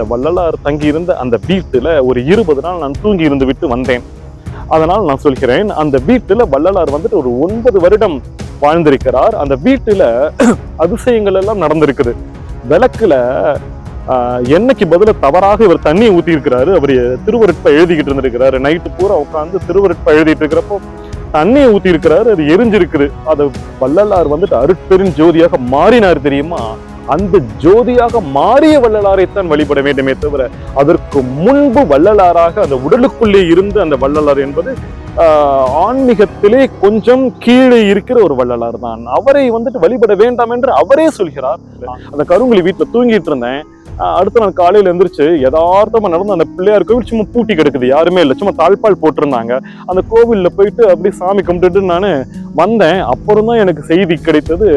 அந்த வள்ளலார் தங்கியிருந்த அந்த வீட்டில் ஒரு இருபது நாள் நான் தூங்கி இருந்து விட்டு வந்தேன். அதனால் நான் சொல்கிறேன் அந்த வீட்டில் வள்ளலார் வந்துட்டு ஒரு ஒன்பது வருடம் வாழ்ந்திருக்கிறார். அந்த வீட்டில் அதிசயங்கள் எல்லாம் நடந்திருக்குது. விளக்குல ஆஹ், பதில பதிலா தவறாக இவர் தண்ணியை ஊத்தி இருக்கிறாரு அவர் திருவருட்பை எழுதிக்கிட்டு இருந்திருக்கிறாரு. நைட்டு பூரா உட்காந்து திருவருட்பை எழுதிட்டு இருக்கிறப்போ தண்ணியை ஊத்தி இருக்கிறாரு அது எரிஞ்சிருக்குது. அது வள்ளலார் வந்துட்டு அருட்பெரும் ஜோதியாக மாறினார் தெரியுமா? அந்த ஜோதியாக மாறிய வள்ளலாரைத்தான் வழிபட வேண்டுமே தவிர அதற்கு முன்பு வள்ளலாராக அந்த உடலுக்குள்ளே இருந்த அந்த வள்ளலார் என்பது ஆன்மீகத்திலே கொஞ்சம் கீழே இருக்கிற ஒரு வள்ளலார் தான். அவரை வந்துட்டு வழிபட வேண்டாம் என்று அவரே சொல்கிறார். அந்த கருங்குழி வீட்டுல தூங்கிட்டு இருந்தேன். அடுத்து அடுத்த நாள் காலையில எந்திரிச்சு யதார்த்தமா நடந்து அந்த பிள்ளையார் கோவில் சும்மா பூட்டி கிடக்குது யாருமே இல்லை. சும்மா தாழ்பால் போட்டிருந்தாங்க. அந்த கோவில்ல போயிட்டு அப்படியே சாமி கும்பிட்டுட்டு நான் வந்தேன். அப்புறம் தான் எனக்கு செய்தி கிடைத்தது.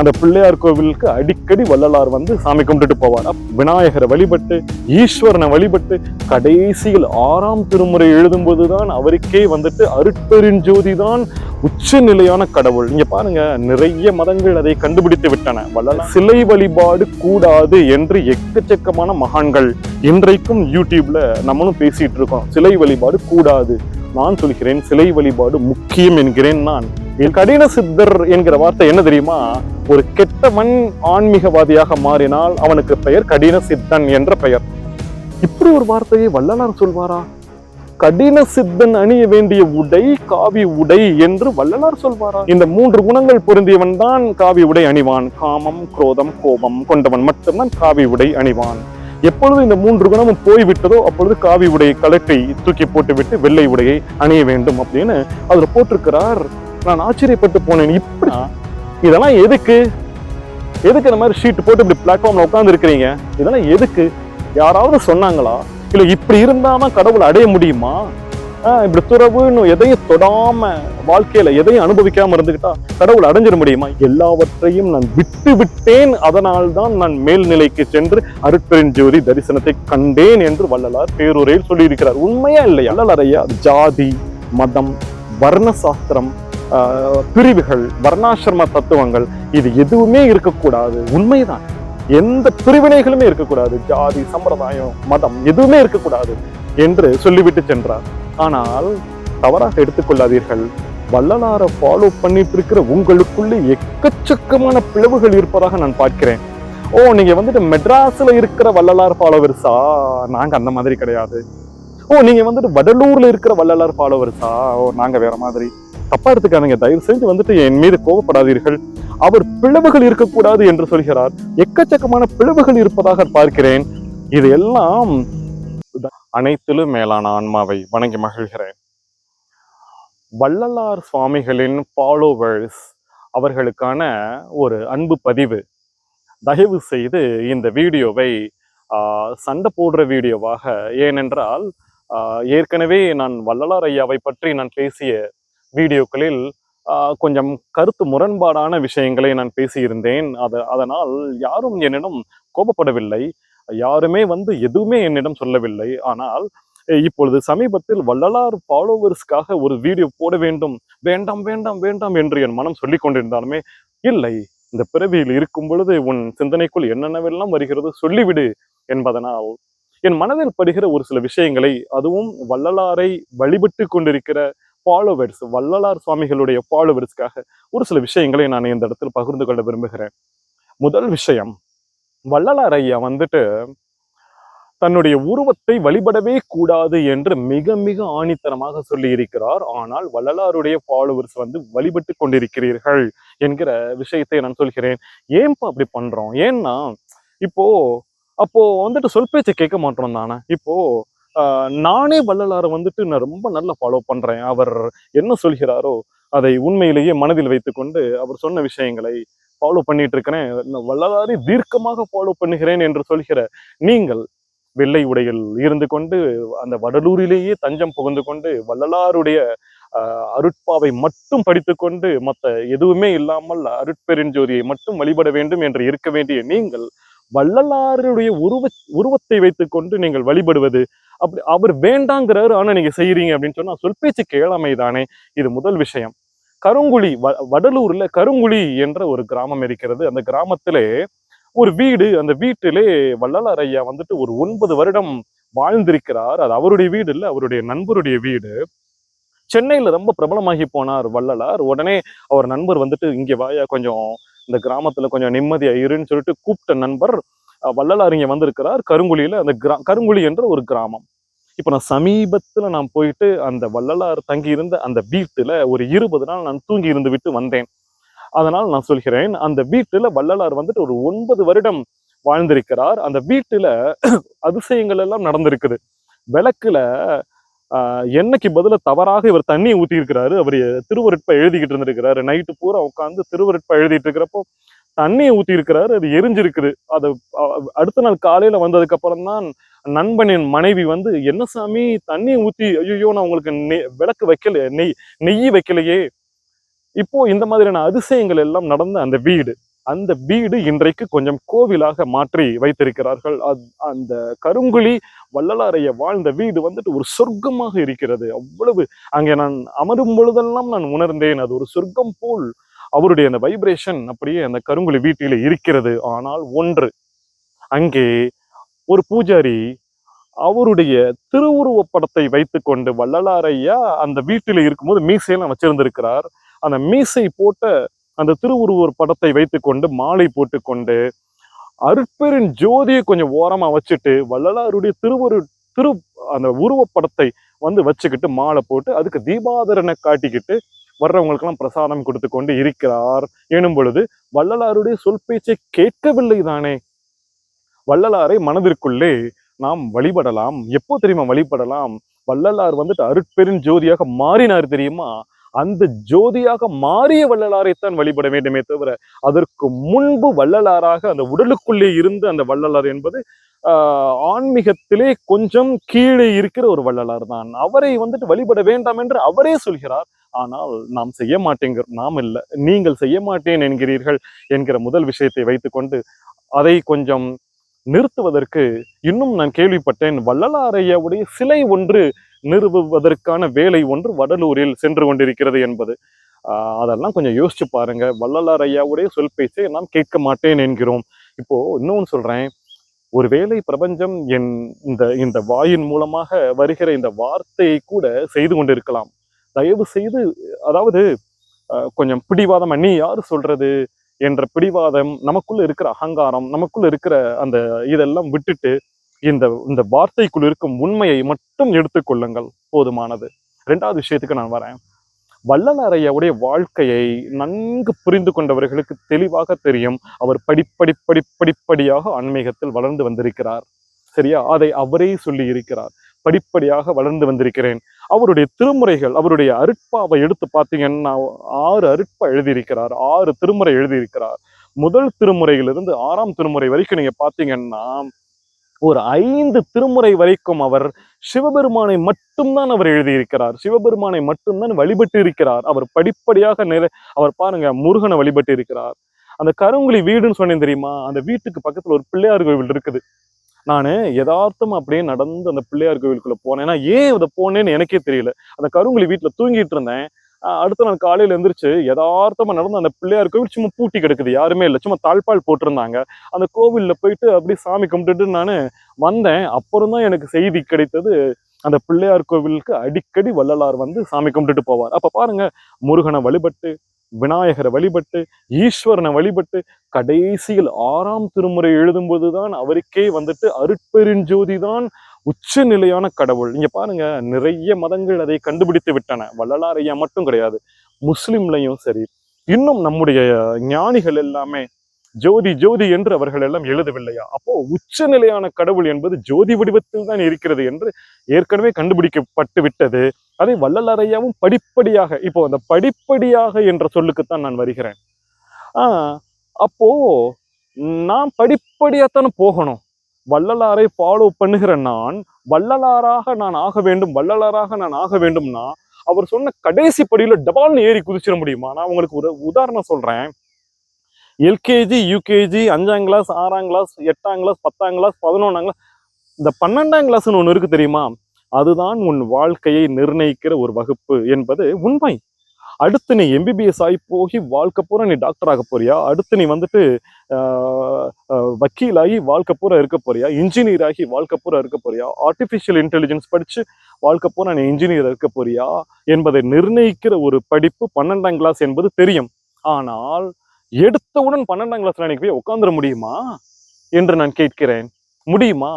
அந்த பிள்ளையார் கோவிலுக்கு அடிக்கடி வள்ளலார் வந்து சாமி கும்பிட்டுட்டு போவார் விநாயகரை வழிபட்டு ஈஸ்வரனை வழிபட்டு கடைசியில் ஆறாம் திருமுறை எழுதும்போது தான் அவருக்கே வந்துட்டு அருட்பெருஞ்சோதி தான் உச்ச நிலையான கடவுள். இங்க பாருங்க நிறைய மதங்கள் அதை கண்டுபிடித்து விட்டன. வள்ளலார் சிலை வழிபாடு கூடாது என்று எக்கச்சக்கமான மகான்கள் இன்றைக்கும் யூடியூப்ல நம்மளும் பேசிட்டு இருக்கோம். சிலை வழிபாடு கூடாது நான் சொல்கிறேன் சிலை வழிபாடு முக்கியம் என்கிறேன் நான். என் கடின சித்தர் என்கிற வார்த்தை என்ன தெரியுமா? ஒரு கெட்டவன் ஆன்மீகவாதியாக மாறினால் அவனுக்கு பெயர் கடின சித்தன் என்ற பெயர். இப்படி ஒரு வார்த்தையை வள்ளலார் சொல்வாரா? கடின சித்தன் அணிய வேண்டிய உடை காவி உடை என்று வள்ளலார் சொல்வாரா? இந்த மூன்று குணங்கள் பொருந்தியவன் தான் காவி உடை அணிவான். காமம் குரோதம் கோபம் கொண்டவன் மட்டும்தான் காவி உடை அணிவான். எப்பொழுது இந்த மூன்று குணமும் போய்விட்டதோ அப்பொழுது காவி உடையை கலற்றி தூக்கி போட்டுவிட்டு வெள்ளை உடையை அணிய வேண்டும் அப்படின்னு அதுல போட்டிருக்கிறார். நான் ஆச்சரியப்பட்டு போனேன். இப்படி இதெல்லாம் எதுக்கு? எதுக்கு இந்த மாதிரி ஷீட் போட்டு இப்படி பிளாட்ஃபார்ம்ல உட்கார்ந்து இருக்கிறீங்க இதெல்லாம் எதுக்கு? யாராவது சொன்னாங்களா? இல்ல இப்படி இருந்தாதான் கடவுளை அடைய முடியுமா? இப்படி துறவுன்னு எதையும் தொடாம வாழ்க்கையில எதையும் அனுபவிக்காம இருந்துகிட்டா கடவுள் அடைஞ்சிட முடியுமா? எல்லாவற்றையும் நான் விட்டு விட்டேன். அதனால்தான் நான் மேல்நிலைக்கு சென்று அருட்பெருஞ்சோதி தரிசனத்தை கண்டேன் என்று வள்ளலார் பேருரையில் சொல்லியிருக்கிறார். உண்மையா இல்லையா? வள்ளலார் ஐயா ஜாதி மதம் வர்ண சாஸ்திரம் ஆஹ், பிரிவுகள் வர்ணாசிரம தத்துவங்கள் இது எதுவுமே இருக்கக்கூடாது. உண்மைதான். எந்த பிரிவினைகளுமே இருக்கக்கூடாது. ஜாதி சம்பிரதாயம் மதம் எதுவுமே இருக்கக்கூடாது. என்று சொல்லிவிட்டு சென்றார். ஆனால் தவறாக எடுத்துக்கொள்ளாதீர்கள். வள்ளலாரை ஃபாலோ பண்ணிட்டு இருக்கிற உங்களுக்குள்ளே எக்கச்சக்கமான பிளவுகள் இருப்பதாக நான் பார்க்கிறேன். ஓ நீங்க வந்துட்டு மெட்ராஸ்ல இருக்கிற வள்ளலார் ஃபாலோவர்ஸா நாங்க அந்த மாதிரி கிடையாது. ஓ நீங்க வந்துட்டு வடலூர்ல இருக்கிற வள்ளலார் ஃபாலோவர்ஸா ஓ நாங்க வேற மாதிரி. தப்பா எடுத்துக்காதீங்க. தயவு செஞ்சு வந்துட்டு என் மீது கோபப்படாதீர்கள் அவர் பிளவுகள் இருக்கக்கூடாது என்று சொல்கிறார். எக்கச்சக்கமான பிளவுகள் இருப்பதாக பார்க்கிறேன். இது எல்லாம் அனைத்திலும் மேலான ஆன்மாவை வணங்கி மகிழ்கிறேன். வள்ளலார் சுவாமிகளின் ஃபாலோவர்ஸ் அவர்களுக்கான ஒரு அன்பு பதிவு. தயவு செய்து இந்த வீடியோவை ஆஹ், சண்டை போடுற வீடியோவாக ஏனென்றால் ஆஹ், ஏற்கனவே நான் வள்ளலார் ஐயாவை பற்றி நான் பேசிய வீடியோக்களில் ஆஹ், கொஞ்சம் கருத்து முரண்பாடான விஷயங்களை நான் பேசியிருந்தேன். அது அதனால் யாரும் என்னிடம் கோபப்படவில்லை. யாருமே வந்து எதுவுமே என்னிடம் சொல்லவில்லை. ஆனால் இப்பொழுது சமீபத்தில் வள்ளலார் ஃபாலோவர்ஸ்க்காக ஒரு வீடியோ போட வேண்டும். வேண்டாம் வேண்டாம் வேண்டாம் என்று என் மனம் சொல்லி கொண்டிருந்தாலுமே இல்லை இந்த பிறவியில் இருக்கும் பொழுது உன் சிந்தனைக்குள் என்னென்னவெல்லாம் வருகிறது சொல்லிவிடு என்பதனால் என் மனதில் படுகிற ஒரு சில விஷயங்களை அதுவும் வள்ளலாரை வழிபட்டு கொண்டிருக்கிற ஃபாலோவர்ஸ் வள்ளலார் சுவாமிகளுடைய ஃபாலோவர்ஸ்க்காக ஒரு சில விஷயங்களை நான் இந்த இடத்தில் பகிர்ந்து கொள்ள விரும்புகிறேன். முதல் விஷயம் வள்ளலார் ஐயா வந்துட்டு தன்னுடைய உருவத்தை வழிபடவே கூடாது என்று மிக மிக ஆணித்தனமாக சொல்லி இருக்கிறார் ஆனால் வள்ளலாருடைய ஃபாலோவர்ஸ் வந்து வழிபட்டு கொண்டிருக்கிறீர்கள் என்கிற விஷயத்தை நான் சொல்கிறேன். ஏன்பா அப்படி பண்றோம்? ஏன்னா இப்போ அப்போ வந்துட்டு சொல் பேச்சை கேட்க மாட்டோம் தானே? இப்போ ஆஹ், நானே வள்ளலாரை வந்துட்டு நான் ரொம்ப நல்லா ஃபாலோ பண்றேன். அவர் என்ன சொல்கிறாரோ அதை உண்மையிலேயே மனதில் வைத்துக்கொண்டு அவர் சொன்ன விஷயங்களை ஃபாலோ பண்ணிட்டு இருக்கிறேன் வல்லதாரி தீர்க்கமாக ஃபாலோ பண்ணுகிறேன் என்று சொல்கிற நீங்கள் வெள்ளை உடையில் இருந்து கொண்டு அந்த வடலூரிலேயே தஞ்சம் புகுந்து கொண்டு வள்ளலாருடைய அருட்பாவை மட்டும் படித்துக்கொண்டு மற்ற எதுவுமே இல்லாமல் அருட்பெருஞ்சோதியை மட்டும் வழிபட வேண்டும் என்று இருக்க வேண்டிய நீங்கள் வள்ளலாருடைய உருவ உருவத்தை வைத்துக்கொண்டு நீங்கள் வழிபடுவது அப்படி அவர் வேண்டாங்கிறாரு ஆனா நீங்க செய்யறீங்க அப்படின்னு சொன்னா சொல் பேச்சு கேளாமை தானே இது முதல் விஷயம். கருங்குழி வ- வடலூர்ல கருங்குழி என்ற ஒரு கிராமம் இருக்கிறது. அந்த கிராமத்திலே ஒரு வீடு அந்த வீட்டிலே வள்ளலார் ஐயா வந்துட்டு ஒரு ஒன்பது வருடம் வாழ்ந்திருக்கிறார். அது அவருடைய வீடு இல்லை அவருடைய நண்பருடைய வீடு. சென்னையில ரொம்ப பிரபலமாகி போனார் வள்ளலார். உடனே அவர் நண்பர் வந்துட்டு இங்கே வாயா கொஞ்சம் இந்த கிராமத்துல கொஞ்சம் நிம்மதியா இருன்னு சொல்லிட்டு கூப்பிட்ட நண்பர் அஹ், வள்ளலார் இங்க வந்திருக்கிறார். கருங்குழியில அந்த கிரா கருங்குழி என்ற ஒரு கிராமம். இப்போ நான் சமீபத்துல நான் போயிட்டு அந்த வள்ளலார் தங்கியிருந்த அந்த வீட்டுல ஒரு இருபது நாள் நான் தூங்கி இருந்து விட்டு வந்தேன். அதனால் நான் சொல்கிறேன் அந்த வீட்டுல வள்ளலார் வந்துட்டு ஒரு ஒன்பது வருடம் வாழ்ந்திருக்கிறார். அந்த வீட்டுல அதிசயங்கள் எல்லாம் நடந்திருக்குது. விளக்குல ஆஹ், எண்ணெய்க்கு பதில தவறாக இவர் தண்ணி ஊத்தி இருக்கிறாரு அவர் திருவருட்பை எழுதிக்கிட்டு இருந்திருக்கிறாரு. நைட்டு பூரா உட்காந்து திருவருட்பை எழுதிட்டு இருக்கிறப்போ தண்ணியை ஊற்றி இருக்கிறாரு அது எரிஞ்சிருக்குது. அது அஹ், அடுத்த நாள் காலையில வந்ததுக்கு அப்புறம் தான் நண்பனின் மனைவி வந்து என்ன சாமி தண்ணியை ஊத்தி ஐயோ நான் உங்களுக்கு நெய் விளக்கு வைக்கல நெய் நெய் வைக்கலையே. இப்போ இந்த மாதிரியான அதிசயங்கள் எல்லாம் நடந்த அந்த வீடு. அந்த வீடு இன்றைக்கு கொஞ்சம் கோவிலாக மாற்றி வைத்திருக்கிறார்கள். அத்- அந்த கருங்குழி வள்ளலாரைய வாழ்ந்த வீடு வந்துட்டு ஒரு சொர்க்கமாக இருக்கிறது. அவ்வளவு அங்கே நான் அமரும் பொழுதெல்லாம் நான் உணர்ந்தேன். அது ஒரு சொர்க்கம் போல் அவருடைய அந்த வைப்ரேஷன் அப்படியே அந்த கருங்குழி வீட்டிலே இருக்கிறது. ஆனால் ஒன்று அங்கே ஒரு பூஜாரி அவருடைய திருவுருவ படத்தை வைத்துக்கொண்டு வள்ளலாரையா அந்த வீட்டில் இருக்கும்போது மீசையெல்லாம் வச்சிருந்திருக்கிறார். அந்த மீசை போட்ட அந்த திருவுருவ படத்தை வைத்து கொண்டு மாலை போட்டுக்கொண்டு அருட்பெரின் ஜோதியை கொஞ்சம் ஓரமா வச்சுட்டு வள்ளலாருடைய திருவரு திரு அந்த உருவப்படத்தை வந்து வச்சுக்கிட்டு மாலை போட்டு அதுக்கு தீபாதரனை காட்டிக்கிட்டு வர்றவங்களுக்கெல்லாம் பிரசாதம் கொடுத்து கொண்டு இருக்கிறார். எனும் பொழுது வள்ளலாருடைய சொல் பேச்சை கேட்கவில்லை தானே? வள்ளலாரை மனதிற்குள்ளே நாம் வழிபடலாம். எப்போ தெரியுமா வழிபடலாம்? வள்ளலார் வந்துட்டு அருட்பெரும் ஜோதியாக மாறினார் தெரியுமா? அந்த ஜோதியாக மாறிய வள்ளலாரைத்தான் வழிபட வேண்டுமே தவிர அதற்கு முன்பு வள்ளலாராக அந்த உடலுக்குள்ளே இருந்து அந்த வள்ளலார் என்பது ஆஹ், ஆன்மீகத்திலே கொஞ்சம் கீழே இருக்கிற ஒரு வள்ளலார் தான். அவரை வந்துட்டு வழிபட வேண்டாம் என்று அவரே சொல்கிறார். ஆனால் நாம் செய்ய மாட்டேங்கிறோம் நாம் இல்லை நீங்கள் செய்ய மாட்டேன் என்கிறீர்கள் என்கிற முதல் விஷயத்தை வைத்துக்கொண்டு அதை கொஞ்சம் நிறுத்துவதற்கு இன்னும் நான் கேள்விப்பட்டேன். வள்ளலாரையாவுடைய சிலை ஒன்று நிறுவுவதற்கான வேலை ஒன்று வடலூரில் சென்று கொண்டிருக்கிறது என்பது. ஆஹ் அதெல்லாம் கொஞ்சம் யோசிச்சு பாருங்க. வள்ளலார் ஐயாவுடைய சொல் பேச்சை நாம் கேட்க மாட்டேன் என்கிறோம். இப்போ இன்னொன்னு சொல்றேன். ஒருவேளை பிரபஞ்சம் என் இந்த இந்த வாயின் மூலமாக வருகிற இந்த வார்த்தையை கூட செய்து கொண்டிருக்கலாம். தயவு செய்து அதாவது ஆஹ் கொஞ்சம் பிடிவாதம் நீ யார் சொல்றது? என்ற பிடிவாதம் நமக்குள்ள இருக்கிற அகங்காரம் நமக்குள்ள இருக்கிற அந்த இதெல்லாம் விட்டுட்டு இந்த இந்த வார்த்தைக்குள் இருக்கும் உண்மையை மட்டும் எடுத்துக்கொள்ளுங்கள் போதுமானது. ரெண்டாவது விஷயத்துக்கு நான் வரேன். வள்ளலாரையாவுடைய வாழ்க்கையை நன்கு புரிந்து கொண்டவர்களுக்கு தெளிவாக தெரியும். அவர் படிப்படி படிப்படிப்படியாக ஆன்மீகத்தில் வளர்ந்து வந்திருக்கிறார். சரியா? அதை அவரே சொல்லி இருக்கிறார். படிப்படியாக வளர்ந்து வந்திருக்கிறேன். அவருடைய திருமுறைகள் அவருடைய அருட்பாவை எடுத்து பார்த்தீங்கன்னா ஆறு அருட்பா எழுதியிருக்கிறார் ஆறு திருமுறை எழுதியிருக்கிறார். முதல் திருமுறையிலிருந்து ஆறாம் திருமுறை வரைக்கும் நீங்க பார்த்தீங்கன்னா ஒரு ஐந்து திருமுறை வரைக்கும் அவர் சிவபெருமானை மட்டும்தான் அவர் எழுதியிருக்கிறார். சிவபெருமானை மட்டும்தான் வழிபட்டு இருக்கிறார் அவர் படிப்படியாக நிறை அவர் பாருங்க முருகனை வழிபட்டு இருக்கிறார் அந்த கருங்குழி வீடுன்னு சொன்னேன் தெரியுமா? அந்த வீட்டுக்கு பக்கத்துல ஒரு பிள்ளையார் கோவில் இருக்குது. நான் யதார்த்தமா அப்படியே நடந்து அந்த பிள்ளையார் கோவிலுக்குள்ளே போனேன். ஏன்னா ஏன் இதை போனேன்னு எனக்கே தெரியல. அந்த கருங்குழி வீட்டில் தூங்கிட்டு இருந்தேன். அடுத்து அடுத்த நாள் எழுந்திரிச்சு எந்திரிச்சு யதார்த்தமா நடந்து அந்த பிள்ளையார் கோவில் சும்மா பூட்டி கிடக்குது. யாருமே இல்லை. சும்மா தாழ்பால் போட்டிருந்தாங்க. அந்த கோவிலில் போயிட்டு அப்படியே சாமி கும்பிட்டுட்டு நான் வந்தேன். அப்புறம் தான் எனக்கு செய்தி கிடைத்தது. அந்த பிள்ளையார் கோவிலுக்கு அடிக்கடி வள்ளலார் வந்து சாமி கும்பிட்டுட்டு போவார். அப்போ பாருங்க முருகனை வழிபட்டு விநாயகரை வழிபட்டு ஈஸ்வரனை வழிபட்டு கடைசியில் ஆறாம் திருமுறை எழுதும்போது தான் அவருக்கே வந்துட்டு அருட்பெருஞ்சோதி தான் உச்ச நிலையான கடவுள். இங்க பாருங்க நிறைய மதங்கள் அதை கண்டுபிடித்து விட்டன. வள்ளலார் ஐயா மட்டும் கிடையாது முஸ்லிம்லையும் சரி. இன்னும் நம்முடைய ஞானிகள் எல்லாமே ஜோதி ஜோதி என்று அவர்கள் எல்லாம் எழுதவில்லையா? அப்போ உச்சநிலையான கடவுள் என்பது ஜோதி வடிவத்தில் தான் இருக்கிறது என்று ஏற்கனவே கண்டுபிடிக்கப்பட்டு விட்டது. அதை வள்ளலாரையாவும் படிப்படியாக இப்போ அந்த படிப்படியாக என்ற சொல்லுக்குத்தான் நான் வருகிறேன். ஆஹ் அப்போ நான் படிப்படியாத்தானே போகணும். வள்ளலாரை ஃபாலோ பண்ணுகிற நான் வள்ளலாராக நான் ஆக வேண்டும் வள்ளலாராக நான் ஆக வேண்டும்னா அவர் சொன்ன கடைசி படியில டபால்னு ஏறி குதிச்சிட முடியுமா? நான் உங்களுக்கு ஒரு உதாரணம் சொல்றேன். எல்கேஜி யூகேஜி அஞ்சாம் கிளாஸ் ஆறாம் கிளாஸ் எட்டாம் கிளாஸ் பத்தாம் கிளாஸ் பதினொன்றாம் கிளாஸ் இந்த பன்னெண்டாம் கிளாஸ்னு ஒன்று இருக்குது தெரியுமா? அதுதான் உன் வாழ்க்கையை நிர்ணயிக்கிற ஒரு வகுப்பு என்பது உண்மை. அடுத்து நீ எம்பிபிஎஸ் ஆகி போகி வாழ்க்கை பூரா நீ டாக்டர் ஆக போறியா? அடுத்து நீ வந்துட்டு வக்கீலாகி வாழ்க்கை பூரா இருக்க போறியா? இன்ஜினியர் ஆகி வாழ்க்கை பூரா இருக்க போறியா? ஆர்டிஃபிஷியல் இன்டெலிஜென்ஸ் படிச்சு வாழ்க்கை பூரா நீ இன்ஜினியர் இருக்க போறியா? என்பதை நிர்ணயிக்கிற ஒரு படிப்பு பன்னெண்டாம் கிளாஸ் என்பது தெரியும். ஆனால் எடுத்தவுடன் பன்னெண்டாம் கிளாஸ்ல எனக்கு போய் உட்காந்துட முடியுமா என்று நான் கேட்கிறேன். முடியுமா?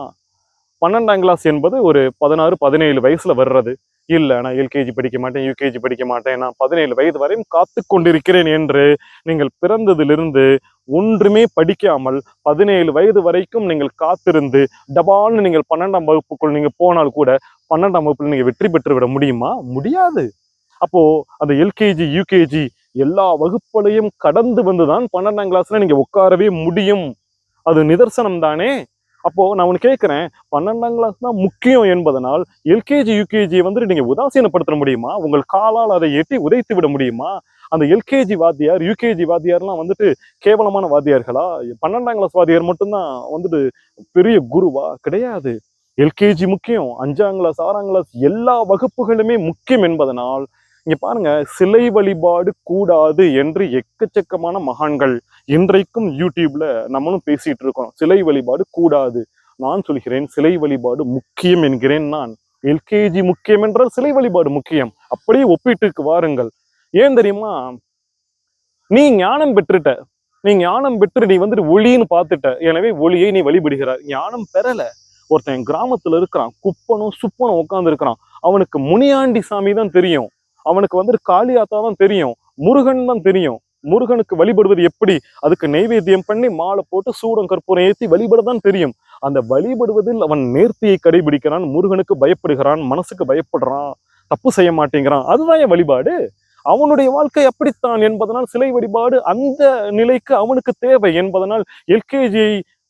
பன்னெண்டாம் கிளாஸ் என்பது ஒரு பதினாறு பதினேழு வயசுல வர்றது. இல்ல நான் எல்கேஜி படிக்க மாட்டேன் யூகேஜி படிக்க மாட்டேன். நான் பதினேழு வயது வரையும் காத்து கொண்டிருக்கிறேன் என்று நீங்கள் பிறந்ததிலிருந்து ஒன்றுமே படிக்காமல் பதினேழு வயது வரைக்கும் நீங்கள் காத்திருந்து டபால்னு நீங்கள் பன்னெண்டாம் வகுப்புக்குள் நீங்க போனால் கூட பன்னெண்டாம் வகுப்புல நீங்க வெற்றி பெற்று விட முடியுமா? முடியாது. அப்போ அந்த எல்கேஜி யூகேஜி எல்லா வகுப்புகளையும் கடந்து வந்துதான் பன்னெண்டாம் கிளாஸ்ல நீங்க உட்காரவே முடியும். அது நிதர்சனம் தானே? அப்போ நான் ஒன்று கேட்குறேன் பன்னெண்டாம் கிளாஸ் தான் முக்கியம் என்பதனால் எல்கேஜி யூகேஜியை வந்துட்டு நீங்க உதாசீனப்படுத்த முடியுமா? உங்கள் காலால் அதை எட்டி உதைத்து விட முடியுமா? அந்த எல்கேஜி வாத்தியார் யூகேஜி வாத்தியார்லாம் வந்துட்டு கேவலமான வாத்தியார்களா? பன்னெண்டாம் கிளாஸ் வாத்தியார் மட்டும்தான் வந்துட்டு பெரிய குருவா? கிடையாது. எல்கேஜி முக்கியம் அஞ்சாம் கிளாஸ் ஆறாம் கிளாஸ் எல்லா வகுப்புகளுமே முக்கியம் என்பதனால் இங்க பாருங்க சிலை வழிபாடு கூடாது என்று எக்கச்சக்கமான மகான்கள் இன்றைக்கும் யூடியூப்ல நம்மளும் பேசிட்டு இருக்கோம். சிலை வழிபாடு கூடாது நான் சொல்கிறேன் சிலை வழிபாடு முக்கியம் என்கிறேன் நான். எல்கேஜி முக்கியம் என்றால் சிலை வழிபாடு முக்கியம். அப்படியே ஒப்பிட்டுக்கு வாருங்கள். ஏன் தெரியுமா? நீ ஞானம் பெற்றுட்ட. நீ ஞானம் பெற்று நீ வந்துட்டு ஒளின்னு பார்த்துட்ட. எனவே ஒளியை நீ வழிபடுகிறார் ஞானம் பெறல. ஒருத்தன் கிராமத்துல இருக்கிறான். குப்பனும் சுப்பனும் உட்கார்ந்து இருக்கிறான் அவனுக்கு முனியாண்டி சாமி தான் தெரியும். அவனுக்கு வந்துட்டு காளியாத்தா தான் தெரியும் முருகன் தான் தெரியும். முருகனுக்கு வழிபடுவது எப்படி? அதுக்கு நைவேத்தியம் பண்ணி மாலை போட்டு சூடம் கற்பூரம் ஏத்தி வழிபட தான் தெரியும். அந்த வழிபடுவதில் அவன் நேர்த்தியை கடைபிடிக்கிறான் முருகனுக்கு பயப்படுகிறான் மனசுக்கு பயப்படுறான் தப்பு செய்ய மாட்டேங்கிறான். அதுதான் என் வழிபாடு. அவனுடைய வாழ்க்கை அப்படித்தான் என்பதனால் சிலை வழிபாடு அந்த நிலைக்கு அவனுக்கு தேவை என்பதனால் எல்கேஜி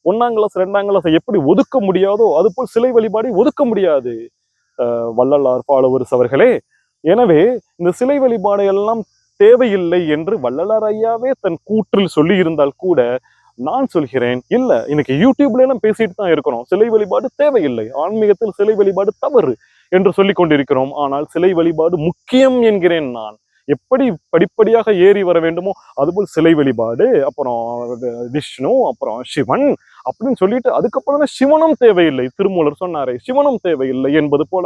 ஒன்னாம் கிளாஸ் ரெண்டாம் கிளாஸ் எப்படி ஒதுக்க முடியாதோ அதுபோல் சிலை வழிபாடை ஒதுக்க முடியாது. அஹ் வள்ளலார் ஃபாலோவர்ஸ் அவர்களே எனவே இந்த சிலை வழிபாடு எல்லாம் தேவையில்லை என்று வள்ளலார் ஐயாவே தன் கூற்றில் சொல்லி இருந்தால் கூட நான் சொல்கிறேன் இல்ல இன்னைக்கு யூடியூப்ல எல்லாம் பேசிட்டு தான் இருக்கிறோம் சிலை வழிபாடு தேவையில்லை. ஆன்மீகத்தில் சிலை வழிபாடு தவறு என்று சொல்லி கொண்டிருக்கிறோம். ஆனால் சிலை வழிபாடு முக்கியம் என்கிறேன் நான். எப்படி படிப்படியாக ஏறி வர வேண்டுமோ அதுபோல் சிலை வழிபாடு அப்புறம் விஷ்ணு அப்புறம் சிவன் அப்படின்னு சொல்லிட்டு அதுக்கப்புறம் சிவனும் தேவையில்லை. திருமூலர் சொன்னாரே சிவனும் தேவையில்லை என்பது போல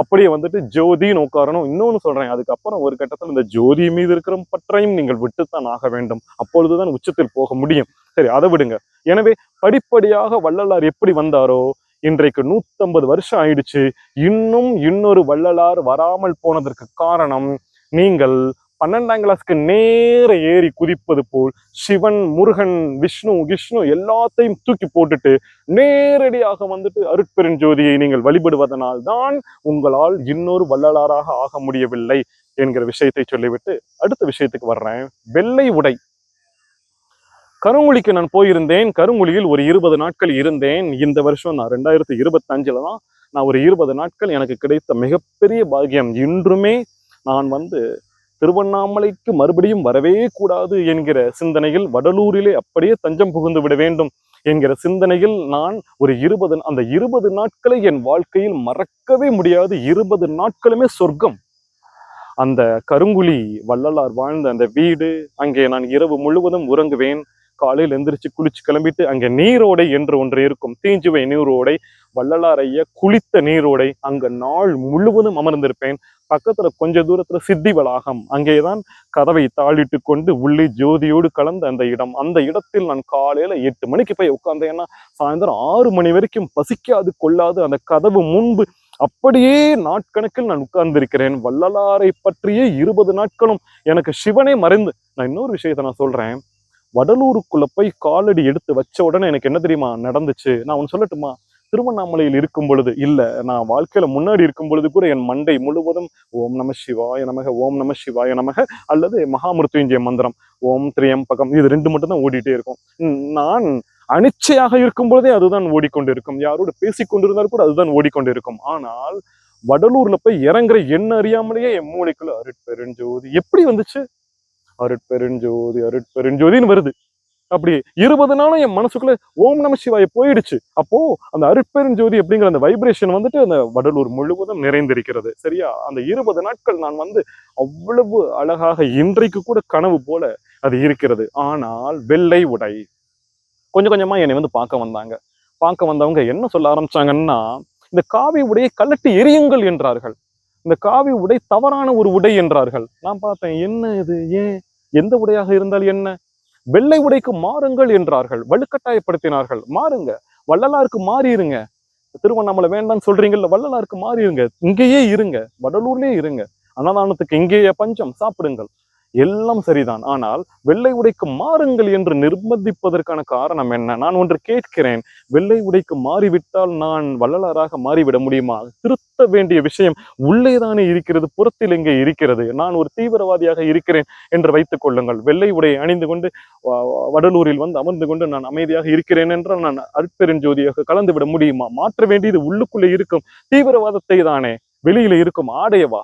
அப்படியே வந்துட்டு ஜோதின்னு உட்காரணும். இன்னொன்று சொல்கிறேன் அதுக்கப்புறம் ஒரு கட்டத்தில் இந்த ஜோதி மீது இருக்கிற பற்றையும் நீங்கள் விட்டுத்தான் ஆக வேண்டும். அப்பொழுதுதான் உச்சத்தில் போக முடியும். சரி அதை விடுங்க. எனவே படிப்படியாக வள்ளலார் எப்படி வந்தாரோ இன்றைக்கு நூத்தம்பது வருஷம் ஆயிடுச்சு. இன்னும் இன்னொரு வள்ளலார் வராமல் போனதற்கு காரணம் நீங்கள் பன்னெண்டாம் கிளாஸ்க்கு நேர ஏறி குதிப்பது போல் சிவன் முருகன் விஷ்ணு கிஷ்ணு எல்லாத்தையும் தூக்கி போட்டுட்டு நேரடியாக வந்துட்டு அருட்பெருஞ்சோதியை நீங்கள் வழிபடுவதனால் தான் உங்களால் இன்னொரு வள்ளலாராக ஆக முடியவில்லை என்கிற விஷயத்தை சொல்லிவிட்டு அடுத்த விஷயத்துக்கு வர்றேன். வெள்ளை உடை. கருங்குழிக்கு நான் போயிருந்தேன். கருங்குழியில் ஒரு இருபது நாட்கள் இருந்தேன். இந்த வருஷம் நான் ரெண்டாயிரத்தி இருபத்தி அஞ்சுல தான் நான் ஒரு இருபது நாட்கள் எனக்கு கிடைத்த மிகப்பெரிய பாக்கியம். இன்றுமே நான் வந்து திருவண்ணாமலைக்கு மறுபடியும் வரவே கூடாது என்கிற சிந்தனையில் வடலூரிலே அப்படியே தஞ்சம் புகுந்து விட வேண்டும் என்கிற சிந்தனையில் நான் ஒரு இருபது அந்த இருபது நாட்களை என் வாழ்க்கையில் மறக்கவே முடியாது. இருபது நாட்களுமே சொர்க்கம். அந்த கருங்குழி வள்ளலார் வாழ்ந்த அந்த வீடு அங்கே நான் இரவு முழுவதும் உறங்குவேன். காலையில் எந்திரிச்சு குளிச்சு கிளம்பிட்டு அங்கே நீரோடை என்று ஒன்று இருக்கும். தீஞ்சுவை நீரோடை வள்ளலாரைய குளித்த நீரோடை அங்க நாள் முழுவதும் அமர்ந்திருப்பேன். பக்கத்துல கொஞ்ச தூரத்துல சித்தி வளாகம். அங்கேதான் கதவை தாளிட்டு கொண்டு உள்ளே ஜோதியோடு கலந்த அந்த இடம். அந்த இடத்தில் நான் காலையில எட்டு மணிக்கு போய் உட்கார்ந்தேன்னா சாயந்தரம் ஆறு மணி வரைக்கும் பசிக்காது கொள்ளாது. அந்த கதவு முன்பு அப்படியே நாட்கணக்கில் நான் உட்கார்ந்திருக்கிறேன். வள்ளலாரை பற்றியே இருபது நாட்களும் எனக்கு சிவனே மறைந்து நான் இன்னொரு விஷயத்த நான் சொல்றேன். வடலூருக்குள்ள போய் காலடி எடுத்து வச்ச உடனே எனக்கு என்ன தெரியுமா நடந்துச்சு? நான் ஒன்று சொல்லட்டுமா? திருவண்ணாமலையில் இருக்கும் பொழுது இல்ல நான் வாழ்க்கையில முன்னாடி இருக்கும் பொழுது கூட என் மண்டை முழுவதும் ஓம் நம சிவாய நமக ஓம் நம சிவாய நமக அல்லது மகாமிருத்யுஞ்சய மந்திரம் ஓம் திரியம்பகம் இது ரெண்டு மட்டும் தான் ஓடிட்டே இருக்கும். நான் அனிச்சையாக இருக்கும் பொழுதே அதுதான் ஓடிக்கொண்டிருக்கும். யாரோடு பேசிக்கொண்டிருந்தால் கூட அதுதான் ஓடிக்கொண்டிருக்கும். ஆனால் வடலூர்ல போய் இறங்குற என்ன அறியாமலேயே என் மூளைக்குள்ள அருட்பெருஞ்சோதி. எப்படி வந்துச்சு? அருட்பெருஞ்சோதி அருட்பெருஞ்சோதின்னு வருது. அப்படி இருபது நாளும் என் மனசுக்குள்ள ஓம் நம சிவாய போயிடுச்சு. அப்போ அந்த அருட்பெருஞ்சோதி அப்படிங்கிற அந்த வைப்ரேஷன் வந்துட்டு அந்த வடலூர் முழுவதும் நிறைந்திருக்கிறது. சரியா? அந்த இருபது நாட்கள் நான் வந்து அவ்வளவு அழகாக இன்றைக்கு கூட கனவு போல அது இருக்கிறது. ஆனால் வெள்ளை உடை. கொஞ்சம் கொஞ்சமா என்னை வந்து பார்க்க வந்தாங்க. பார்க்க வந்தவங்க என்ன சொல்ல ஆரம்பிச்சாங்கன்னா இந்த காவி உடையை கலட்டி எரியுங்கள் என்றார்கள். இந்த காவி உடை தவறான ஒரு உடை என்றார்கள். நான் பார்த்தேன் என்ன இது? ஏன்? எந்த உடையாக இருந்தால் என்ன? வெள்ளை உடைக்கு மாறுங்கள் என்றார்கள். வலுக்கட்டாயப்படுத்தினார்கள். மாறுங்க. வள்ளலாருக்கு மாறிடுங்க திருவண்ணாமலை வேண்டாம்னு சொல்றீங்கல்ல வள்ளலாருக்கு மாறிடுங்க இங்கேயே இருங்க. வடலூர்லயே இருங்க. அன்னதானத்துக்கு இங்கேயே பஞ்சம். சாப்பிடுங்கள். எல்லாம் சரிதான். ஆனால் வெள்ளை உடைக்கு மாறுங்கள் என்று நிர்பந்திப்பதற்கான காரணம் என்ன? நான் ஒன்று கேட்கிறேன். வெள்ளை உடைக்கு மாறிவிட்டால் நான் வள்ளலாராக மாறிவிட முடியுமா? திருத்த வேண்டிய விஷயம். உள்ளேதானே இருக்கிறது புறத்தில் எங்கே இருக்கிறது? நான் ஒரு தீவிரவாதியாக இருக்கிறேன் என்று வைத்துக் கொள்ளுங்கள். வெள்ளை உடையை அணிந்து கொண்டு வடலூரில் வந்து அமர்ந்து கொண்டு நான் அமைதியாக இருக்கிறேன் என்றால் நான் அற்பெருஞ்சோதியாக கலந்து விட முடியுமா? மாற்ற வேண்டியது உள்ளுக்குள்ளே இருக்கும். தீவிரவாதத்தை தானே வெளியில இருக்கும். ஆடையவா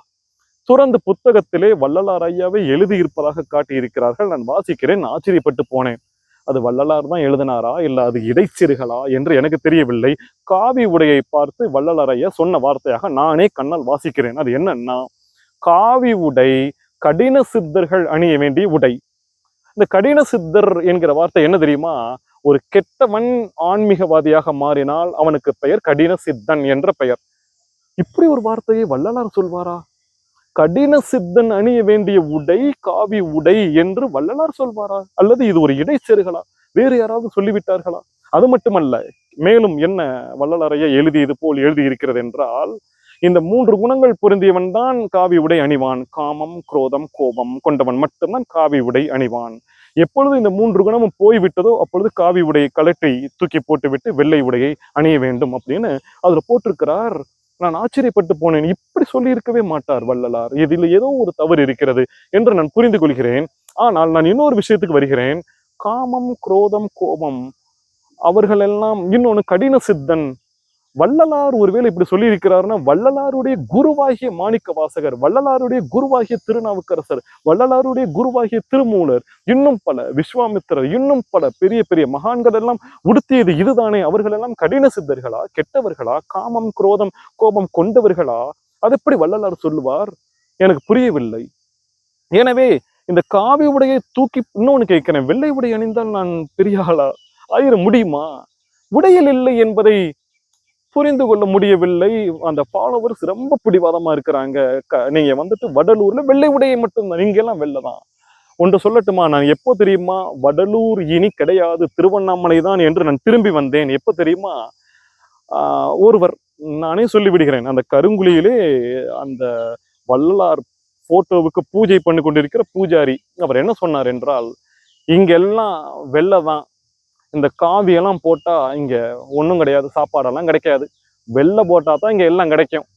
துறந்து புத்தகத்திலே வள்ளலார் ஐயாவை எழுதியிருப்பதாக காட்டியிருக்கிறார்கள். நான் வாசிக்கிறேன் ஆச்சரியப்பட்டு போனேன். அது வள்ளலார் தான் எழுதினாரா இல்ல அது இடைச்சிறுகளா என்று எனக்கு தெரியவில்லை. காவி உடையை பார்த்து வள்ளலார் ஐயா சொன்ன வார்த்தையாக நானே கண்ணால் வாசிக்கிறேன். அது என்னன்னா காவி உடை கடின சித்தர்கள் அணிய வேண்டிய உடை. இந்த கடின சித்தர் என்கிற வார்த்தை என்ன தெரியுமா? ஒரு கெட்டவன் ஆன்மீகவாதியாக மாறினால் அவனுக்கு பெயர் கடின சித்தன் என்ற பெயர். இப்படி ஒரு வார்த்தையை வள்ளலார் சொல்வாரா? கடின சித்தன் அணிய வேண்டிய உடை காவி உடை என்று வள்ளலார் சொல்வாரா? அல்லது இது ஒரு இடைச்செருகளா? வேறு யாராவது சொல்லிவிட்டார்களா? அது மட்டுமல்ல மேலும் என்ன வள்ளலாரையா எழுதியது போல் எழுதி இருக்கிறது என்றால் இந்த மூன்று குணங்கள் பொருந்தியவன் தான் காவி உடை அணிவான். காமம் குரோதம் கோபம் கொண்டவன் மட்டும்தான் காவி உடை அணிவான். எப்பொழுது இந்த மூன்று குணமும் போய்விட்டதோ அப்பொழுது காவி உடையை கலட்டை தூக்கி போட்டுவிட்டு வெள்ளை உடையை அணிய வேண்டும் அப்படின்னு அதுல போட்டிருக்கிறார் நான் ஆச்சரியப்பட்டு போனேன். இப்படி சொல்லியிருக்கவே மாட்டார் வள்ளலார். இதில் ஏதோ ஒரு தவறு இருக்கிறது என்று நான் புரிந்து கொள்கிறேன். ஆனால் நான் இன்னொரு விஷயத்துக்கு வருகிறேன். காமம் குரோதம் கோபம். அவர்களெல்லாம் இன்னொன்னு கடின சித்தன். வள்ளலார் ஒருவேளை இப்படி சொல்லியிருக்கிறாருன்னா வள்ளலாருடைய குருவாகிய மாணிக்க வாசகர் வள்ளலாருடைய குருவாகிய திருநாவுக்கரசர் வள்ளலாருடைய குருவாகிய திருமூலர் இன்னும் பல விஸ்வாமித்திரர் இன்னும் பல பெரிய பெரிய மகான்கள் எல்லாம் உடுத்தியது இதுதானே. அவர்கள் எல்லாம் கடின சித்தர்களா? கெட்டவர்களா? காமம் குரோதம் கோபம் கொண்டவர்களா? அது எப்படி வள்ளலார் சொல்லுவார்? எனக்கு புரியவில்லை. எனவே இந்த காவி உடையை தூக்கி இன்னொன்னு கேட்கிறேன். வெள்ளை உடை அணிந்தால் நான் பெரிய ஆளா? ஆயிரம் முடியுமா? உடையில் இல்லை என்பதை புரிந்து கொள்ள முடியவில்லை. அந்த ஃபாலோவர்ஸ் ரொம்ப பிடிவாதமா இருக்கிறாங்க. க- நீங்க வந்துட்டு வடலூர்ல வெள்ளை உடையை மட்டும்தான் இங்க எல்லாம் தான். ஒன்று சொல்லட்டுமா? நான் எப்போ தெரியுமா? வடலூர் இனி கிடையாது. திருவண்ணாமலை தான் என்று நான் திரும்பி வந்தேன். எப்போ தெரியுமா? ஆஹ் ஒருவர் நானே சொல்லி விடுகிறேன் அந்த கருங்குழியிலே அந்த வள்ளலார் போட்டோவுக்கு பூஜை பண்ணி கொண்டிருக்கிற பூஜாரி. அவர் என்ன சொன்னார் என்றால் இங்கெல்லாம் வெள்ளை தான். இந்த காவி எல்லாம் போட்டா இங்க ஒண்ணும் கிடையாது சாப்பாடெல்லாம் கிடைக்காது. வெள்ளை போட்டால் தான் இங்க எல்லாம் கிடைக்கும்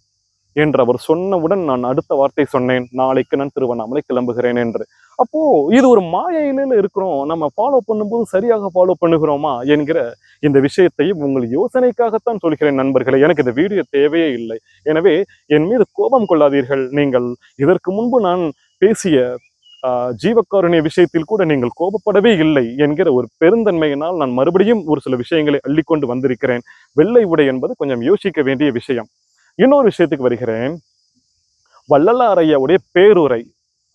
என்று அவர் சொன்னவுடன் நான் அடுத்த வார்த்தை சொன்னேன். நாளைக்கு நான் திருவண்ணாமலை கிளம்புகிறேன் என்று. அப்போ இது ஒரு மாயையில இருக்கிறோம். நம்ம ஃபாலோ பண்ணும்போது சரியாக ஃபாலோ பண்ணுகிறோமா என்கிற இந்த விஷயத்தையும் உங்கள் யோசனைக்காகத்தான் சொல்கிறேன் நண்பர்களே. எனக்கு இந்த வீடியோ தேவையே இல்லை. எனவே என் மீது கோபம் கொள்ளாதீர்கள். நீங்கள் இதற்கு முன்பு நான் பேசிய ஆஹ், விஷயத்தில் கூட நீங்கள் கோபப்படவே இல்லை என்கிற ஒரு பெருந்தன்மையினால் நான் மறுபடியும் ஒரு சில விஷயங்களை அள்ளிக்கொண்டு வந்திருக்கிறேன். வெள்ளை உடை என்பது கொஞ்சம் யோசிக்க வேண்டிய விஷயம். இன்னொரு விஷயத்துக்கு வருகிறேன். வள்ளலாரையாவுடைய பேருரை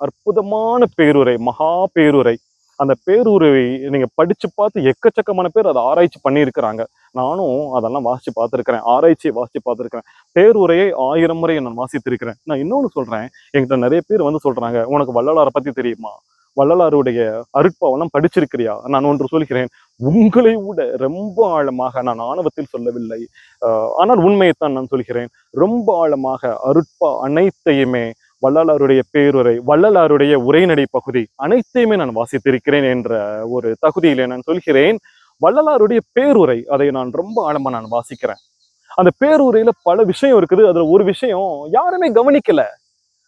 அற்புதமான பேருரை மகா பேருரை. அந்த பேருரை நீங்க படிச்சு பார்த்து எக்கச்சக்கமான பேர் அதை ஆராய்ச்சி பண்ணியிருக்கிறாங்க. நானும் அதெல்லாம் வாசித்து பார்த்துருக்கிறேன். ஆராய்ச்சியை வாசிச்சு பார்த்துருக்கிறேன். பேருரையை ஆயிரம் முறை நான் வாசித்திருக்கிறேன். நான் இன்னொன்னு சொல்றேன். என்கிட்ட நிறைய பேர் வந்து சொல்றாங்க உனக்கு வள்ளலாரை பத்தி தெரியுமா? வள்ளலாருடைய அருட்பாவெல்லாம் படிச்சிருக்கிறியா? நான் ஒன்று சொல்கிறேன் உங்களை விட ரொம்ப ஆழமாக நான் ஆணவத்தில் சொல்லவில்லை. ஆஹ் ஆனால் உண்மையைத்தான் நான் சொல்கிறேன் ரொம்ப ஆழமாக அருட்பா அனைத்தையுமே வள்ளலாருடைய பேருரை வள்ளலாருடைய உரைநடை பகுதி அனைத்தையுமே நான் வாசித்திருக்கிறேன் என்ற ஒரு தகுதியிலே நான் சொல்கிறேன். வள்ளலாருடைய பேருரை அதை நான் ரொம்ப ஆழமா நான் வாசிக்கிறேன். அந்த பேருரையில பல விஷயம் இருக்குது. அதுல ஒரு விஷயம் யாருமே கவனிக்கல.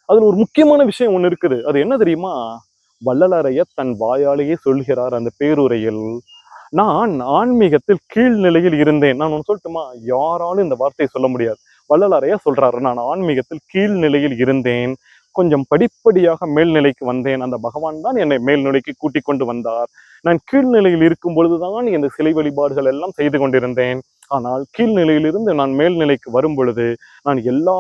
அதுல ஒரு முக்கியமான விஷயம் ஒண்ணு இருக்குது. அது என்ன தெரியுமா? வள்ளலாரைய தன் வாயாலேயே சொல்கிறார் அந்த பேருரையில். நான் ஆன்மீகத்தில் கீழ்நிலையில் இருந்தேன். நான் ஒன்று சொல்லட்டுமா? யாராலும் இந்த வார்த்தையை சொல்ல முடியாது. வள்ளலாரையா சொல்றாரு நான் ஆன்மீகத்தில் கீழ்நிலையில் இருந்தேன். கொஞ்சம் படிப்படியாக மேல்நிலைக்கு வந்தேன். அந்த பகவான் தான் என்னை மேல்நிலைக்கு கூட்டிக் கொண்டு வந்தார். நான் கீழ்நிலையில் இருக்கும் பொழுதுதான் இந்த சிலை வழிபாடுகள் எல்லாம் செய்து கொண்டிருந்தேன். ஆனால் கீழ்நிலையிலிருந்து நான் மேல்நிலைக்கு வரும் பொழுது நான் எல்லா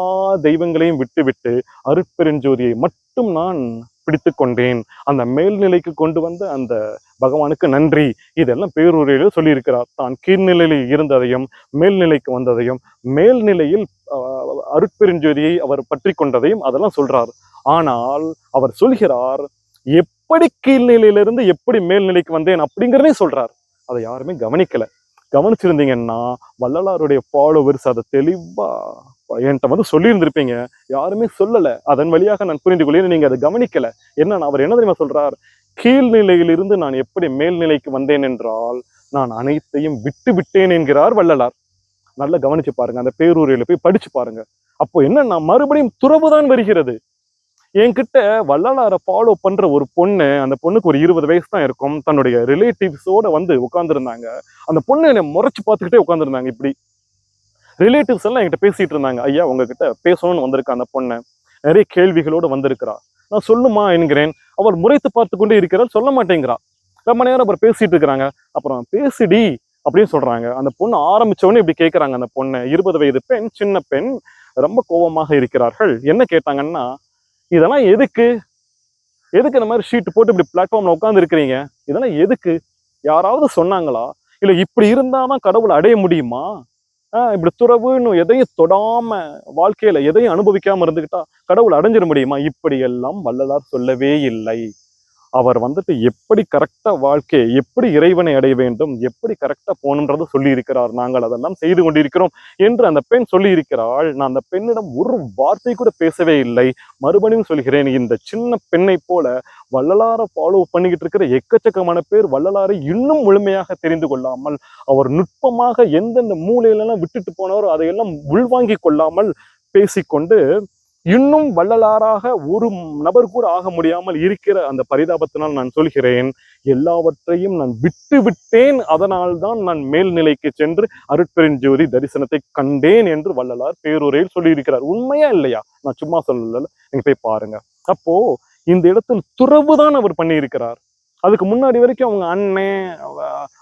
தெய்வங்களையும் விட்டுவிட்டு அருட்பெருஞ்சோதியை மட்டும் நான் பிடித்து கொண்டேன். அந்த மேல்நிலைக்கு கொண்டு வந்த அந்த பகவானுக்கு நன்றி. இதெல்லாம் பேரூரில் சொல்லியிருக்கிறார். தான் கீழ்நிலையில் இருந்ததையும் மேல்நிலைக்கு வந்ததையும் மேல்நிலையில் அருட்பெருஞ்சோதியை அவர் பற்றி கொண்டதையும் அதெல்லாம் சொல்றார். ஆனால் அவர் சொல்கிறார் எப்படி கீழ்நிலையிலிருந்து எப்படி மேல்நிலைக்கு வந்தேன் அப்படிங்கிறதே சொல்றார். அதை யாருமே கவனிக்கல. கவனிச்சிருந்தீங்கன்னா வள்ளலாருடைய ஃபாலோவர்ஸ் அதை தெளிவா என்கிட்ட வந்து சொல்லியிருந்திருப்பீங்க. யாருமே சொல்லல. அதன் வழியாக நான் புரிந்து கொள்ளேன் நீங்க அதை கவனிக்கல. என்ன அவர் என்ன தெரியுமா சொல்கிறார் கீழ்நிலையிலிருந்து நான் எப்படி மேல்நிலைக்கு வந்தேன் என்றால் நான் அனைத்தையும் விட்டு விட்டேன் என்கிறார் வள்ளலார். நல்லா கவனிச்சு பாருங்க. அந்த பேரூரில் போய் படிச்சு பாருங்க. அப்போ என்னன்னா மறுபடியும் துறவுதான் வருகிறது. என்கிட்ட வள்ளலாரை ஃபாலோ பண்ற ஒரு பொண்ணு அந்த பொண்ணுக்கு ஒரு இருபது வயசு தான் இருக்கும். தன்னுடைய ரிலேட்டிவ்ஸோட வந்து உட்காந்துருந்தாங்க அந்த பொண்ணு என்னை முறைச்சு பார்த்துக்கிட்டே உட்கார்ந்துருந்தாங்க இப்படி. ரிலேட்டிவ்ஸ் எல்லாம் என்கிட்ட பேசிட்டு இருந்தாங்க. ஐயா உங்ககிட்ட பேசணும்னு வந்திருக்கா அந்த பொண்ணு. நிறைய கேள்விகளோட வந்திருக்கிறா. நான் சொல்லுமா என்கிறேன். அவர் முறைத்து பார்த்து கொண்டே இருக்கிறார் சொல்ல மாட்டேங்கிறா. ரொம்ப நேரம் அப்புறம் பேசிட்டு இருக்கிறாங்க. அப்புறம் பேசிடி அப்படின்னு சொல்றாங்க. அந்த பொண்ணு ஆரம்பிச்ச உடனே இப்படி கேட்குறாங்க அந்த பொண்ணு. இருபது வயது பெண் சின்ன பெண் ரொம்ப கோபமாக இருக்கிறார்கள். என்ன கேட்டாங்கன்னா இதெல்லாம் எதுக்கு? எதுக்கு இந்த மாதிரி ஷீட் போட்டு இப்படி பிளாட்ஃபார்ம்ல உட்கார்ந்து இருக்கிறீங்க இதெல்லாம் எதுக்கு? யாராவது சொன்னாங்களா? இல்ல இப்படி இருந்தாதான் கடவுளை அடைய முடியுமா? ஆஹ் இப்படி துறவுன்னு எதையும் தொடாம வாழ்க்கையில எதையும் அனுபவிக்காம இருந்துகிட்டா கடவுள் அடைஞ்சிட முடியுமா? இப்படி எல்லாம் வள்ளலார் சொல்லவே இல்லை. அவர் வந்துட்டு எப்படி கரெக்டாக வாழ்க்கையை எப்படி இறைவனை அடைய வேண்டும் எப்படி கரெக்டாக போகணுன்றதை சொல்லியிருக்கிறார். நாங்கள் அதெல்லாம் செய்து கொண்டிருக்கிறோம் என்று அந்த பெண் சொல்லியிருக்கிறாள். நான் அந்த பெண்ணிடம் ஒரு வார்த்தை கூட பேசவே இல்லை. மறுபடியும் சொல்கிறேன் இந்த சின்ன பெண்ணை போல வள்ளலாரை ஃபாலோ பண்ணிக்கிட்டு இருக்கிற எக்கச்சக்கமான பேர் வள்ளலாரை இன்னும் முழுமையாக தெரிந்து கொள்ளாமல் அவர் நுட்பமாக எந்தெந்த மூலையிலெல்லாம் விட்டுட்டு போனாரோ அதையெல்லாம் உள்வாங்கி கொள்ளாமல் பேசிக்கொண்டு இன்னும் வள்ளலாராக ஒரு நபர் கூட ஆக முடியாமல் இருக்கிற அந்த பரிதாபத்தினால் நான் சொல்கிறேன் எல்லாவற்றையும் நான் விட்டு விட்டேன் அதனால்தான் நான் மேல்நிலைக்கு சென்று அருட்பெருஞ்சோதி தரிசனத்தை கண்டேன் என்று வள்ளலார் பேருரையில் சொல்லியிருக்கிறார். உண்மையா இல்லையா? நான் சும்மா சொல்லல. நீங்க போய் பாருங்க. அப்போ இந்த இடத்தில் துறவுதான் அவர் பண்ணியிருக்கிறார். அதுக்கு முன்னாடி வரைக்கும் அவங்க அண்ணன்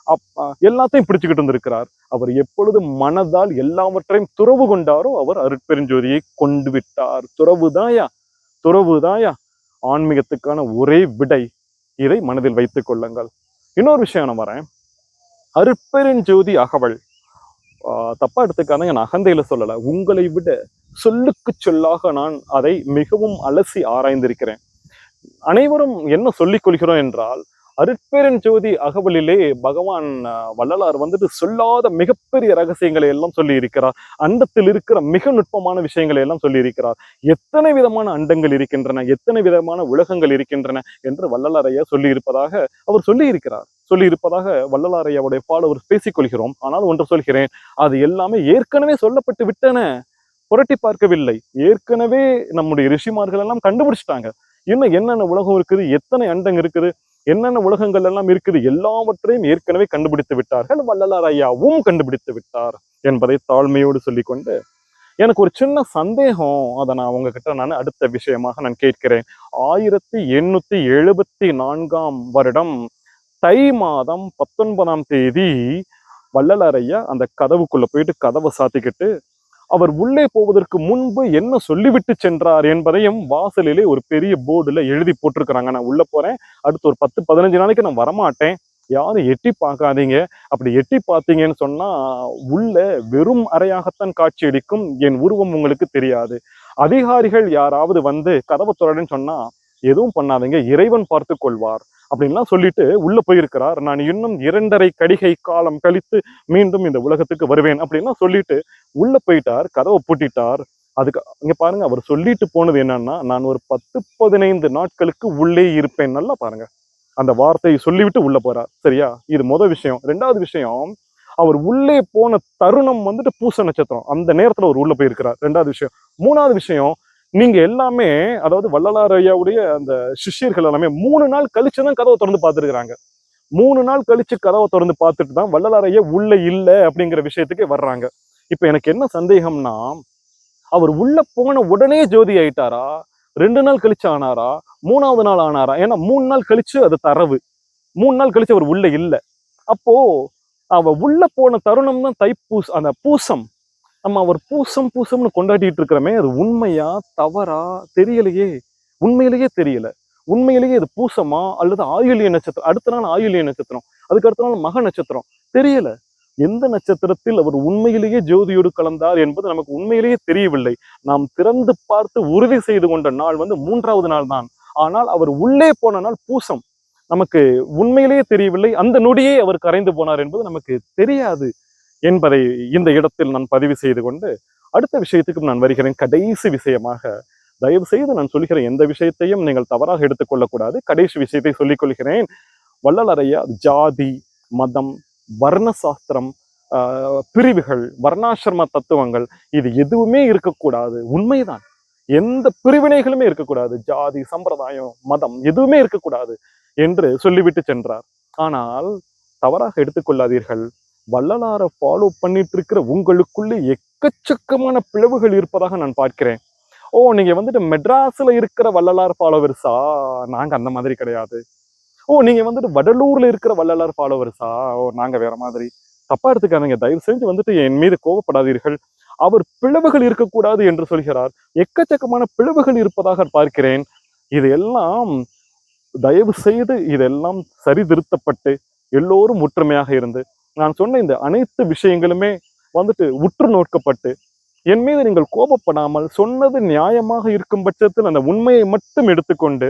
அப் எல்லாத்தையும் பிடிச்சுக்கிட்டு இருந்திருக்கிறார் அவர் எப்பொழுது மனதால் எல்லாவற்றையும் துறவு கொண்டாரோ அவர் அருட்பெருஞ்சோதியை கொண்டு விட்டார். துறவுதாயா? துறவுதாயா? ஆன்மீகத்துக்கான ஒரே விடை இதை மனதில் வைத்துக் கொள்ளுங்கள். இன்னொரு விஷயம் நான் வரேன். அருட்பெருஞ்சோதி அகவல். ஆஹ் தப்பா எடுத்துக்காதங்க நான் அகந்தையில சொல்லலை. உங்களை விட சொல்லுக்கு சொல்லாக நான் அதை மிகவும் அலசி ஆராய்ந்திருக்கிறேன். அனைவரும் என்ன சொல்லிக் கொள்கிறோம் என்றால் அருட்பெருஞ்சோதி அகவலிலே பகவான் வள்ளலார் வந்துட்டு சொல்லாத மிகப்பெரிய ரகசியங்களை எல்லாம் சொல்லி இருக்கிறார் அண்டத்தில் இருக்கிற மிக நுட்பமான விஷயங்களை எல்லாம் சொல்லி இருக்கிறார் எத்தனை விதமான அண்டங்கள் இருக்கின்றன எத்தனை விதமான உலகங்கள் இருக்கின்றன என்று வள்ளலாரையா சொல்லி இருப்பதாக அவர் சொல்லி இருக்கிறார் சொல்லி இருப்பதாக வள்ளலாரையாவுடைய ஃபாலோவர்ஸ் பேசிக் கொள்கிறோம். ஆனால் ஒன்று சொல்கிறேன் அது எல்லாமே ஏற்கனவே சொல்லப்பட்டு விட்டன. புரட்டி பார்க்கவில்லை. ஏற்கனவே நம்முடைய ரிஷிமார்கள் எல்லாம் கண்டுபிடிச்சிட்டாங்க. இன்னும் என்னென்ன உலகம் இருக்குது? எத்தனை அண்டங்க இருக்குது? என்னென்ன உலகங்கள் எல்லாம் இருக்குது? எல்லாவற்றையும் ஏற்கனவே கண்டுபிடித்து விட்டார்கள். வள்ளலார் ஐயாவும் கண்டுபிடித்து விட்டார் என்பதை தாழ்மையோடு சொல்லிக்கொண்டு எனக்கு ஒரு சின்ன சந்தேகம். அதை நான் உங்ககிட்ட நான் அடுத்த விஷயமாக நான் கேட்கிறேன். ஆயிரத்தி எண்ணூத்தி எழுபத்தி நான்காம் வருடம் தை மாதம் பத்தொன்பதாம் தேதி வள்ளலார் ஐயா அந்த கதவுக்குள்ள போயிட்டு கதவை சாத்திக்கிட்டு அவர் உள்ளே போவதற்கு முன்பு என்ன சொல்லிவிட்டு சென்றார் என்பதையும் வாசலிலே ஒரு பெரிய போர்டில் எழுதி போட்டிருக்கிறாங்க. நான் உள்ள போறேன். அடுத்து ஒரு பத்து பதினஞ்சு நாளைக்கு நான் வரமாட்டேன். யாரும் எட்டி பார்க்காதீங்க. அப்படி எட்டி பார்த்தீங்கன்னு சொன்னா உள்ள வெறும் அறையாகத்தான் காட்சியளிக்கும். என் உருவம் உங்களுக்கு தெரியாது. அதிகாரிகள் யாராவது வந்து கதவை தொடரன்னு சொன்னா எதுவும் பண்ணாதீங்க. இறைவன் பார்த்து கொள்வார். அப்படின்லாம் சொல்லிட்டு உள்ள போயிருக்கிறார். நான் இன்னும் இரண்டரை கடிகை காலம் கழித்து மீண்டும் இந்த உலகத்துக்கு வருவேன் அப்படின்லாம் சொல்லிட்டு உள்ள போயிட்டார் கதவை பூட்டிட்டார். அதுக்கு இங்க பாருங்க அவர் சொல்லிட்டு போனது என்னன்னா நான் ஒரு பத்து பதினைந்து நாட்களுக்கு உள்ளே இருப்பேன். நல்லா பாருங்க. அந்த வார்த்தையை சொல்லிவிட்டு உள்ள போறார். சரியா? இது முதல் விஷயம். ரெண்டாவது விஷயம் அவர் உள்ளே போன தருணம் வந்துட்டு பூச நட்சத்திரம். அந்த நேரத்துல அவர் உள்ள போயிருக்கிறார். ரெண்டாவது விஷயம். மூணாவது விஷயம் நீங்க எல்லாமே அதாவது வள்ளலார் ஐயாவுடைய அந்த சிஷ்யர்கள் எல்லாமே மூணு நாள் கழிச்சு தான் கதவை திறந்து பார்த்துருக்குறாங்க. மூணு நாள் கழிச்சு கதவை திறந்து பார்த்துட்டு தான் வள்ளலார் ஐயா உள்ள இல்லை அப்படிங்கிற விஷயத்துக்கு வர்றாங்க. இப்ப எனக்கு என்ன சந்தேகம்னா அவர் உள்ள போன உடனே ஜோதி ஆயிட்டாரா? ரெண்டு நாள் கழிச்சு ஆனாரா? மூணாவது நாள் ஆனாரா? ஏன்னா மூணு நாள் கழிச்சு அது தரவு. மூணு நாள் கழிச்சு அவர் உள்ள இல்லை. அப்போ அவ உள்ள போன தருணம் தான் தைப்பூஸ் அந்த பூசம். நம்ம அவர் பூசம் பூசம்னு கொண்டாடிட்டு இருக்கிறோமே அது உண்மையா தவறா தெரியலையே? உண்மையிலேயே தெரியல. உண்மையிலேயே இது பூசமா அல்லது ஆயுள்ய நட்சத்திரம் அடுத்த நாள் ஆயுள்ய நட்சத்திரம் அதுக்கு அடுத்த நாள் மக நட்சத்திரம் தெரியல. எந்த நட்சத்திரத்தில் அவர் உண்மையிலேயே ஜோதியோடு கலந்தார் என்பது நமக்கு உண்மையிலேயே தெரியவில்லை. நாம் திறந்து பார்த்து உறுதி செய்து கொண்ட நாள் வந்து மூன்றாவது நாள் தான். ஆனால் அவர் உள்ளே போன நாள் பூசம். நமக்கு உண்மையிலேயே தெரியவில்லை. அந்த நொடியே அவர் கரைந்து போனார் என்பது நமக்கு தெரியாது. என்பதை இந்த இடத்தில் நான் பதிவு செய்து கொண்டு அடுத்த விஷயத்துக்கு நான் வருகிறேன். கடைசி விஷயமாக தயவு செய்து நான் சொல்லுகிற எந்த விஷயத்தையும் நீங்கள் தவறாக எடுத்துக்கொள்ளக்கூடாது. கடைசி விஷயத்தை சொல்லிக் கொள்கிறேன். வள்ளலறையா ஜாதி மதம் வர்ண சாஸ்திரம் ஆஹ், பிரிவுகள் வர்ணாசிரம தத்துவங்கள் இது எதுவுமே இருக்கக்கூடாது. உண்மைதான். எந்த பிரிவினைகளுமே இருக்கக்கூடாது. ஜாதி சம்பிரதாயம் மதம் எதுவுமே இருக்கக்கூடாது என்று சொல்லிவிட்டு சென்றார். ஆனால் தவறாக எடுத்துக்கொள்ளாதீர்கள். வள்ளலாரை ஃபாலோ பண்ணிட்டு இருக்கிற உங்களுக்குள்ளே எக்கச்சக்கமான பிளவுகள் இருப்பதாக நான் பார்க்கிறேன். ஓ நீங்க வந்துட்டு மெட்ராஸ்ல இருக்கிற வள்ளலார் ஃபாலோவர்ஸா நாங்க அந்த மாதிரி கிடையாது. ஓ நீங்க வந்துட்டு வடலூர்ல இருக்கிற வள்ளலார் ஃபாலோவர்ஸா ஓ நாங்க வேற மாதிரி. தப்பா எடுத்துக்காதீங்க. தயவு செஞ்சு வந்துட்டு என் மீது கோபப்படாதீர்கள் அவர் பிளவுகள் இருக்கக்கூடாது என்று சொல்கிறார். எக்கச்சக்கமான பிளவுகள் இருப்பதாக பார்க்கிறேன். இது எல்லாம் தயவு செய்து இதெல்லாம் சரிதிருத்தப்பட்டு எல்லோரும் ஒற்றுமையாக இருந்து நான் சொன்ன இந்த அனைத்து விஷயங்களுமே வந்துட்டு உற்று நோக்கப்பட்டு என் மீது நீங்கள் கோபப்படாமல் சொன்னது நியாயமாக இருக்கும் பட்சத்தில் அந்த உண்மையை மட்டும் எடுத்துக்கொண்டு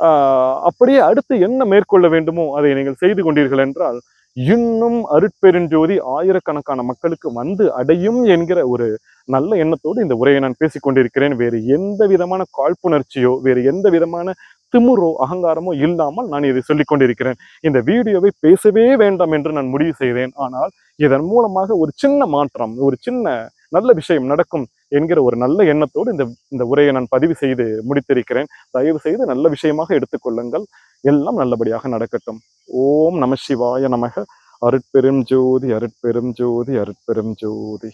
ஆஹ், அப்படியே அடுத்து என்ன மேற்கொள்ள வேண்டுமோ அதை நீங்கள் செய்து கொண்டீர்கள் என்றால் இன்னும் அருட்பெருஞ்சோதி ஆயிரக்கணக்கான மக்களுக்கு வந்து அடையும் என்கிற ஒரு நல்ல எண்ணத்தோடு இந்த உரையை நான் பேசிக்கொண்டிருக்கிறேன். வேறு எந்த விதமான காழ்ப்புணர்ச்சியோ வேறு எந்த விதமான திமுறோ அகங்காரமோ இல்லாமல் நான் இதை சொல்லிக் கொண்டிருக்கிறேன். இந்த வீடியோவை பேசவே வேண்டாம் என்று நான் முடிவு செய்தேன். ஆனால் இதன் மூலமாக ஒரு சின்ன மாற்றம் ஒரு சின்ன நல்ல விஷயம் நடக்கும் என்கிற ஒரு நல்ல எண்ணத்தோடு இந்த இந்த உரையை நான் பதிவு செய்து முடித்திருக்கிறேன். தயவு செய்து நல்ல விஷயமாக எடுத்துக்கொள்ளுங்கள் எல்லாம் நல்லபடியாக நடக்கட்டும். ஓம் நம சிவாய நமக. அருட்பெரும் ஜோதி அருட்பெரும் ஜோதி அருட்பெரும் ஜோதி.